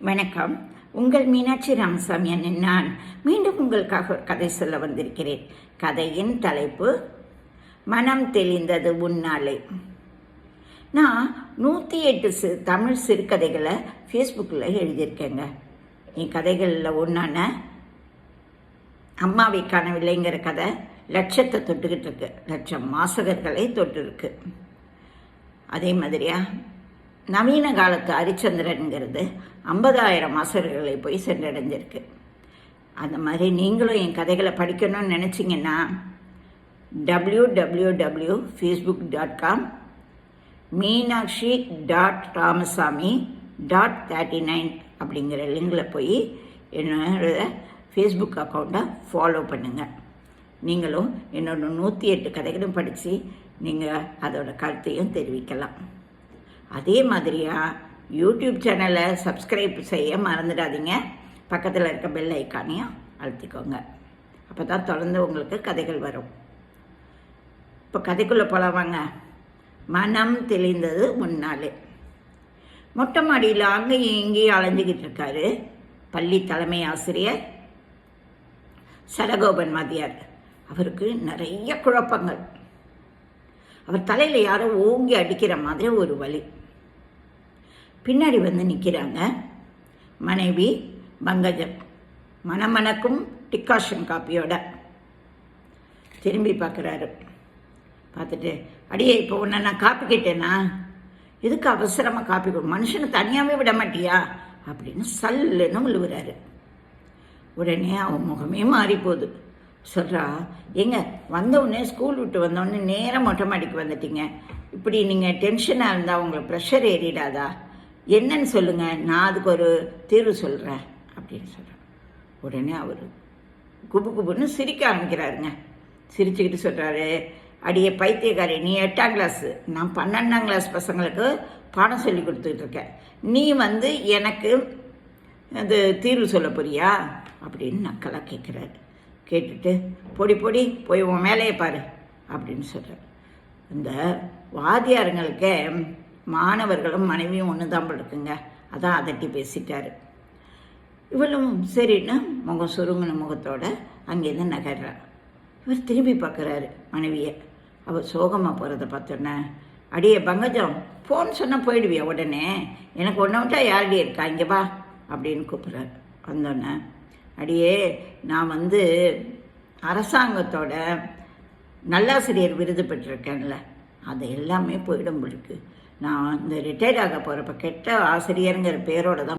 வணக்கம். உங்கள் மீனாட்சி ராமசாமி அண்ணன் நான் மீண்டும் உங்களுக்காக ஒரு கதை சொல்ல வந்திருக்கிறேன். கதையின் தலைப்பு மனம் தெளிந்தது உன்னாலே நான் நூற்றி எட்டு சி தமிழ் சிறுகதைகளை ஃபேஸ்புக்கில் எழுதியிருக்கேங்க. என் கதைகளில் ஒன்றான அம்மாவை காணவில்லைங்கிற கதை லட்சத்தை தொட்டுக்கிட்டு இருக்கு. லட்சம் மாசகர்களை தொட்டு இருக்கு அதே மாதிரியா? நவீன காலத்து ஹரிச்சந்திரனுங்கிறது ஐம்பதாயிரம் வாசகர்களை போய் சென்றடைஞ்சிருக்கு. அந்த மாதிரி நீங்களும் என் கதைகளை படிக்கணும்னு நினச்சிங்கன்னா W W W Facebook dot com Meenakshi dot Ramasamy dot thirty nine அப்படிங்கிற லிங்கில் போய் என்னோட ஃபேஸ்புக் அக்கௌண்ட்டை ஃபாலோ பண்ணுங்கள் நீங்களும் என்னோட நூற்றி எட்டு கதைகளும் படித்து நீங்கள் அதோட கருத்தையும் தெரிவிக்கலாம். அதே மாதிரியாக யூடியூப் சேனலை சப்ஸ்கிரைப் செய்ய மறந்துடாதீங்க. பக்கத்தில் இருக்க பெல் ஐக்கானையும் அழுத்திக்கோங்க. அப்போ தான் தொடர்ந்து உங்களுக்கு கதைகள் வரும். இப்போ கதைக்குள்ளே போகலாமாங்க மனம் தெளிந்தது முன்னாலே. மொட்டை மாடியில் அங்கேயும் இங்கேயும் அலைஞ்சிக்கிட்டு இருக்காரு பள்ளி தலைமை ஆசிரியர் சரகோபன் வாத்தியார். அவருக்கு நிறைய குழப்பங்கள். அவர் தலையில் யாரோ ஓங்கி அடிக்கிற மாதிரி ஒரு வலி. பின்னாடி வந்து நிற்கிறாங்க மனைவி பங்கஜம். மணமணக்கும் டிக்காஷன் காப்பியோட. திரும்பி பார்க்குறாரு. பார்த்துட்டு அடியே இப்போ உன்னை நான் காப்பி கேட்டேனா? எதுக்கு அவசரமாக காப்பி கொடு? மனுஷனை தனியாகவே விட மாட்டியா? அப்படின்னு சல்லுன்னு விழுவுறாரு உடனே அவன் முகமே மாறி போகுது சொல்கிறா எங்க வந்தவுடனே ஸ்கூல் விட்டு வந்தோடனே நேராக மொட்டை மாடிக்கு வந்துட்டீங்க. இப்படி நீங்கள் டென்ஷனாக இருந்தால் உங்களுக்கு ப்ரெஷர் ஏறிடாதா? என்னன்னு சொல்லுங்கள் நான் அதுக்கு ஒரு தீர்வு சொல்கிறேன் அப்படின்னு சொல்கிறேன் உடனே அவர் குபு குபுன்னு சிரிக்க ஆரம்பிக்கிறாருங்க. சிரிச்சுக்கிட்டு சொல்கிறாரு அடியே பைத்தியக்காரி நீ எட்டாம் கிளாஸு நான் பன்னெண்டாம் கிளாஸ் பசங்களுக்கு பாடம் சொல்லி கொடுத்துட்டு இருக்கேன். நீ வந்து எனக்கு அது தீர்வு சொல்ல போறியா? அப்படின்னு நக்கலாக கேட்குறாரு கேட்டுட்டு பொடி பொடி போய் உன் வேலையை பாரு அப்படின்னு சொல்கிறார் இந்த வாத்தியாருங்களுக்கே மாணவர்களும் மனைவியும் ஒன்று தான் இருக்குங்க. அதான் அதட்டி பேசிட்டாரு. இவளும் சரின்னு முகம் சுருங்கின முகத்தோட அங்கேருந்து நகர்றார் இவர் திரும்பி பார்க்குறாரு மனைவியை. அவள் சோகமாக போகிறத பார்த்தோன்னே அடியே பங்கஜம் ஃபோன் சொன்னால் போயிடுவியா உடனே? எனக்கு ஒன்றை விட்டா யாரடி இருக்கா? இங்கே வா அப்படின்னு கூப்பிட்றாரு. வந்தோடனே அடியே நான் வந்து அரசாங்கத்தோட நல்லாசிரியர் விருது பெற்றிருக்கேன்ல. அது எல்லாமே போயிடும் உங்களுக்கு நான் இந்த ரிட்டையர்ட் ஆக போகிறப்ப கெட்ட ஆசிரியருங்கிற பேரோட தான்